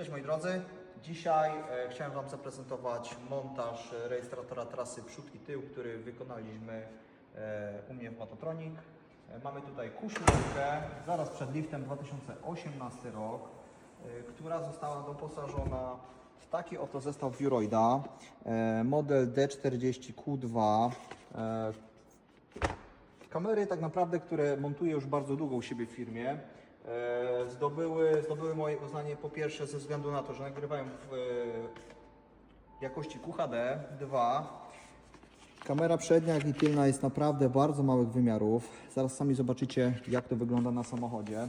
Cześć moi drodzy. Dzisiaj e, chciałem Wam zaprezentować montaż rejestratora trasy przód i tył, który wykonaliśmy e, u mnie w Matotronik. E, mamy tutaj kuśmierkę, zaraz przed liftem 2018 rok, e, która została doposażona w taki oto zestaw Viroida, e, model D40Q2. E, Kamery tak naprawdę, które montuję już bardzo długo u siebie w firmie, zdobyły, zdobyły moje uznanie po pierwsze ze względu na to, że nagrywają w e, jakości QHD 2. Kamera przednia i tylna jest naprawdę bardzo małych wymiarów. Zaraz sami zobaczycie jak to wygląda na samochodzie.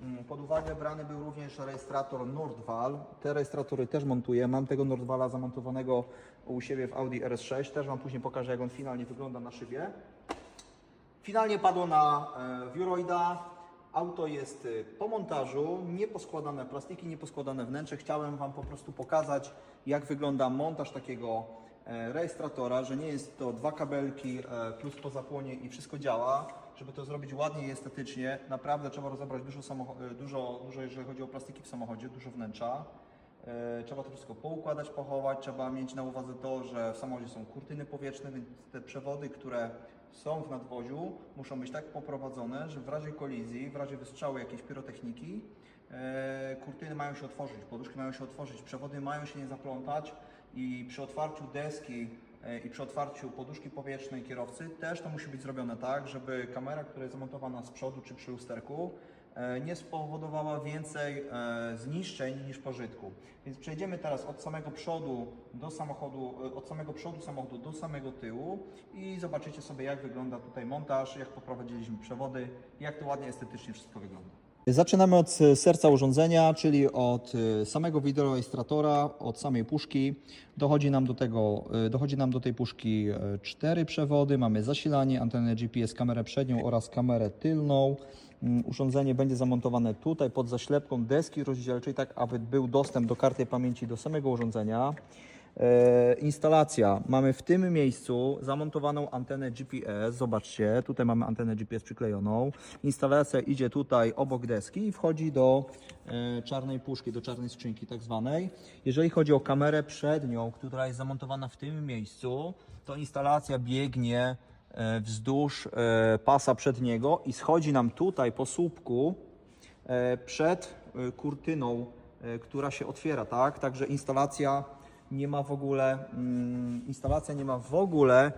Mm, Pod uwagę brany był również rejestrator Nordwal. Te rejestratory też montuję. Mam tego Nordwala zamontowanego u siebie w Audi RS6. Też Wam później pokażę jak on finalnie wygląda na szybie. Finalnie padło na e, Viroida. Auto jest e, po montażu, nieposkładane plastiki, nieposkładane wnętrze. Chciałem Wam po prostu pokazać, jak wygląda montaż takiego e, rejestratora, że nie jest to dwa kabelki e, plus po zapłonie i wszystko działa. Żeby to zrobić ładnie i estetycznie, naprawdę trzeba rozebrać dużo, e, dużo, dużo jeżeli chodzi o plastiki w samochodzie, dużo wnętrza. E, Trzeba to wszystko poukładać, pochować. Trzeba mieć na uwadze to, że w samochodzie są kurtyny powietrzne, więc te przewody, które są w nadwoziu, muszą być tak poprowadzone, że w razie kolizji, w razie wystrzału jakiejś pirotechniki, e, kurtyny mają się otworzyć, poduszki mają się otworzyć, przewody mają się nie zaplątać i przy otwarciu deski e, i przy otwarciu poduszki powietrznej kierowcy też to musi być zrobione tak, żeby kamera, która jest zamontowana z przodu czy przy lusterku, nie spowodowała więcej e, zniszczeń niż pożytku. Więc przejdziemy teraz od samego przodu do samochodu, e, od samego przodu samochodu do samego tyłu i zobaczycie sobie jak wygląda tutaj montaż, jak poprowadziliśmy przewody, jak to ładnie estetycznie wszystko wygląda. Zaczynamy od e, serca urządzenia, czyli od e, samego wideorejestratora, od samej puszki. Dochodzi nam do tego, e, dochodzi nam do tej puszki e, cztery przewody. Mamy zasilanie, antenę GPS, kamerę przednią oraz kamerę tylną. Mm, Urządzenie będzie zamontowane tutaj pod zaślepką deski rozdzielczej, tak aby był dostęp do karty pamięci do samego urządzenia. E, instalacja. Mamy w tym miejscu zamontowaną antenę GPS. Zobaczcie, tutaj mamy antenę GPS przyklejoną. Instalacja idzie tutaj obok deski i wchodzi do e, czarnej puszki, do czarnej skrzynki tak zwanej. Jeżeli chodzi o kamerę przednią, która jest zamontowana w tym miejscu, to instalacja biegnie wzdłuż e, pasa przedniego i schodzi nam tutaj po słupku e, przed e, kurtyną, e, która się otwiera, tak? Także instalacja nie ma w ogóle, mm, instalacja nie ma w ogóle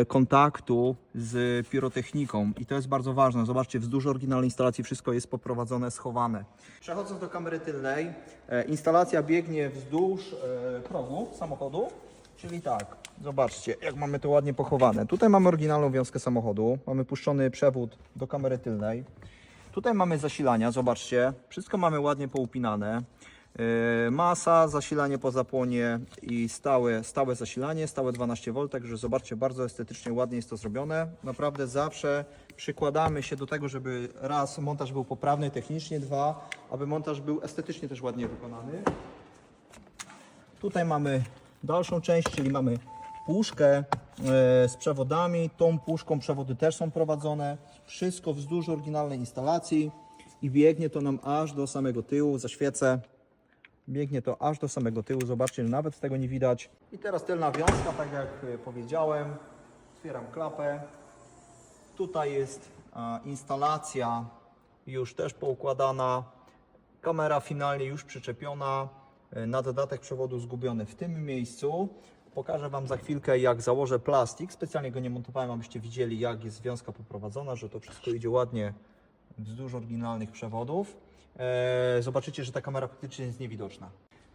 e, kontaktu z pirotechniką i to jest bardzo ważne. Zobaczcie, wzdłuż oryginalnej instalacji wszystko jest poprowadzone, schowane. Przechodząc do kamery tylnej, e, instalacja biegnie wzdłuż e, progu samochodu, czyli tak, zobaczcie, jak mamy to ładnie pochowane. Tutaj mamy oryginalną wiązkę samochodu, mamy puszczony przewód do kamery tylnej. Tutaj mamy zasilania, zobaczcie, wszystko mamy ładnie poupinane. Yy, Masa, zasilanie po zapłonie i stałe, stałe zasilanie, stałe 12V, także zobaczcie, bardzo estetycznie, ładnie jest to zrobione. Naprawdę zawsze przykładamy się do tego, żeby raz montaż był poprawny technicznie, dwa, aby montaż był estetycznie też ładnie wykonany. Tutaj mamy dalszą część, czyli mamy puszkę e, z przewodami. Tą puszką przewody też są prowadzone. Wszystko wzdłuż oryginalnej instalacji i biegnie to nam aż do samego tyłu. Zaświecę. Biegnie to aż do samego tyłu. Zobaczcie, że nawet tego nie widać. I teraz tylna wiązka, tak jak e, powiedziałem. Otwieram klapę. Tutaj jest instalacja już też poukładana. Kamera finalnie już przyczepiona. E, Na dodatek przewodu zgubiony w tym miejscu. Pokażę Wam za chwilkę, jak założę plastik. Specjalnie go nie montowałem, abyście widzieli, jak jest związka poprowadzona, że to wszystko idzie ładnie wzdłuż oryginalnych przewodów. E, Zobaczycie, że ta kamera praktycznie jest niewidoczna.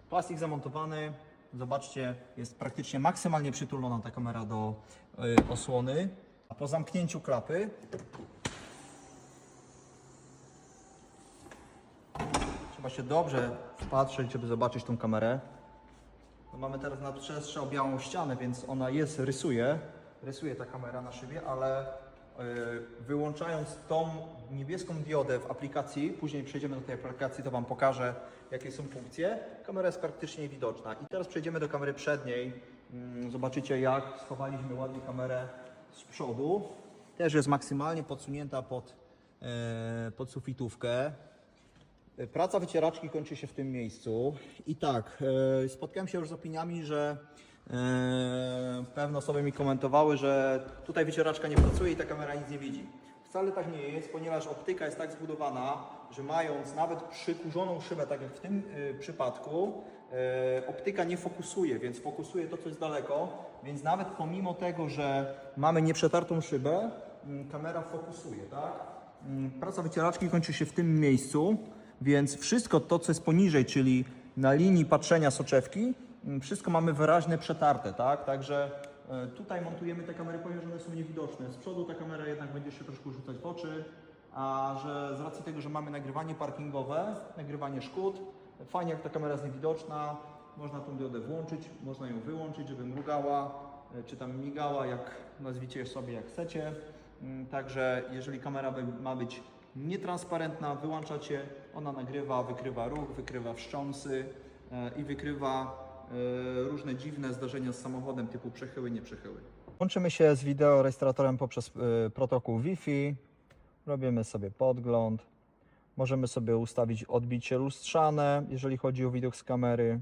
Plastik zamontowany. Zobaczcie, jest praktycznie maksymalnie przytulona ta kamera do e, osłony. A po zamknięciu klapy Trzeba się dobrze wpatrzeć, żeby zobaczyć tą kamerę. No mamy teraz na przestrzał białą ścianę, więc ona jest, rysuje. Rysuje ta kamera na szybie, ale yy, wyłączając tą niebieską diodę w aplikacji, później przejdziemy do tej aplikacji, to Wam pokażę jakie są funkcje. Kamera jest praktycznie widoczna. I teraz przejdziemy do kamery przedniej. Mm, Zobaczycie jak schowaliśmy ładnie kamerę z przodu. Też jest maksymalnie podsunięta pod, e, pod sufitówkę. Praca wycieraczki kończy się w tym miejscu. I tak, e, spotkałem się już z opiniami, że e, pewne osoby mi komentowały, że tutaj wycieraczka nie pracuje i ta kamera nic nie widzi. Wcale tak nie jest, ponieważ optyka jest tak zbudowana, że mając nawet przykurzoną szybę, tak jak w tym przypadku, e, optyka nie fokusuje, więc fokusuje to, co jest daleko, więc nawet pomimo tego, że mamy nieprzetartą szybę, kamera fokusuje, tak? Praca wycieraczki kończy się w tym miejscu, więc wszystko to, co jest poniżej, czyli na linii patrzenia soczewki, mm, wszystko mamy wyraźnie przetarte, tak? Także e, tutaj montujemy te kamery, ponieważ one są niewidoczne. Z przodu ta kamera jednak będzie się troszkę rzucać w oczy, a że z racji tego, że mamy nagrywanie parkingowe, nagrywanie szkód, fajnie jak ta kamera jest niewidoczna, można tą diodę włączyć, można ją wyłączyć, żeby mrugała, e, czy tam migała, jak nazwicie sobie jak chcecie. Mm, Także jeżeli kamera ma być nietransparentna, wyłączacie, ona nagrywa, wykrywa ruch, wykrywa wstrząsy e, i wykrywa e, różne dziwne zdarzenia z samochodem typu przechyły, nieprzechyły. Łączymy się z wideo rejestratorem poprzez e, protokół Wi-Fi. Robimy sobie podgląd. Możemy sobie ustawić odbicie lustrzane, jeżeli chodzi o widok z kamery.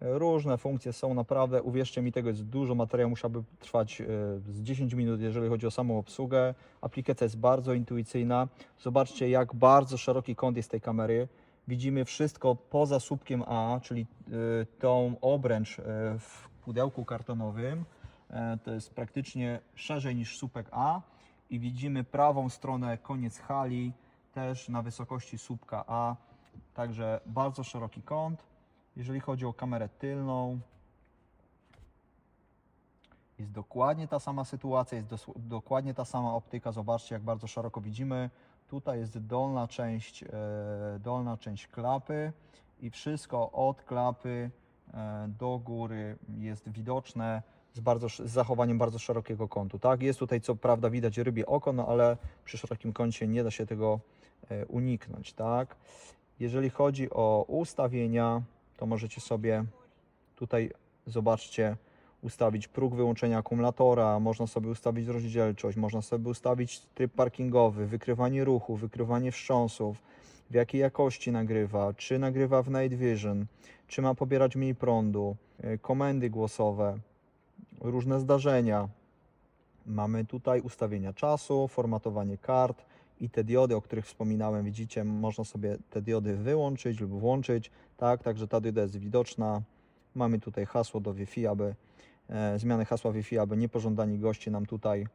Różne funkcje są naprawdę, uwierzcie mi, tego jest dużo, materiał musiałby trwać e, z 10 minut, jeżeli chodzi o samą obsługę. Aplikacja jest bardzo intuicyjna. Zobaczcie, jak bardzo szeroki kąt jest tej kamery. Widzimy wszystko poza słupkiem A, czyli e, tą obręcz e, w pudełku kartonowym. To jest praktycznie szerzej niż słupek A i widzimy prawą stronę, koniec hali, też na wysokości słupka A. Także bardzo szeroki kąt. Jeżeli chodzi o kamerę tylną, jest dokładnie ta sama sytuacja, jest dokładnie ta sama optyka. Zobaczcie, jak bardzo szeroko widzimy. Tutaj jest dolna część, e, dolna część klapy i wszystko od klapy e, do góry jest widoczne z, bardzo, z zachowaniem bardzo szerokiego kątu. Tak? Jest tutaj co prawda widać rybie oko, no ale przy szerokim kącie nie da się tego e, uniknąć. Tak? Jeżeli chodzi o ustawienia, to możecie sobie tutaj zobaczcie ustawić próg wyłączenia akumulatora, można sobie ustawić rozdzielczość, można sobie ustawić tryb parkingowy, wykrywanie ruchu, wykrywanie wstrząsów, w jakiej jakości nagrywa, czy nagrywa w Night Vision, czy ma pobierać mniej prądu, y, komendy głosowe, różne zdarzenia. Mamy tutaj ustawienia czasu, formatowanie kart i te diody, o których wspominałem, widzicie, można sobie te diody wyłączyć lub włączyć, tak, także ta dioda jest widoczna. Mamy tutaj hasło do Wi-Fi, aby e, zmiany hasła Wi-Fi, aby niepożądani goście nam tutaj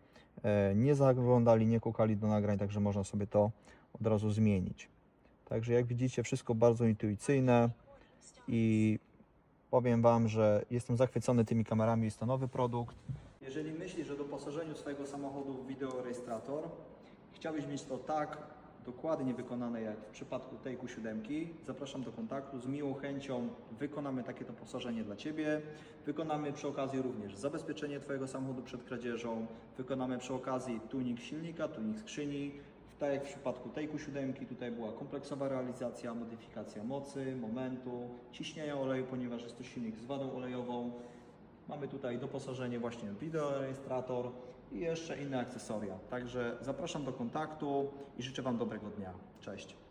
e, nie zaglądali, nie kukali do nagrań, także można sobie to od razu zmienić. Także jak widzicie, wszystko bardzo intuicyjne i powiem Wam, że jestem zachwycony tymi kamerami, jest to nowy produkt. Jeżeli myślisz o doposażeniu swojego samochodu w wideorejestrator, chciałbyś mieć to tak dokładnie wykonane jak w przypadku tej Q7, zapraszam do kontaktu. Z miłą chęcią wykonamy takie doposażenie dla Ciebie. Wykonamy przy okazji również zabezpieczenie Twojego samochodu przed kradzieżą. Wykonamy przy okazji tuning silnika, tuning skrzyni. Tak jak w przypadku tej Q7, tutaj była kompleksowa realizacja, modyfikacja mocy, momentu, ciśnienia oleju, ponieważ jest to silnik z wadą olejową. Mamy tutaj doposażenie właśnie wideorejestrator i jeszcze inne akcesoria. Także zapraszam do kontaktu i życzę Wam dobrego dnia. Cześć.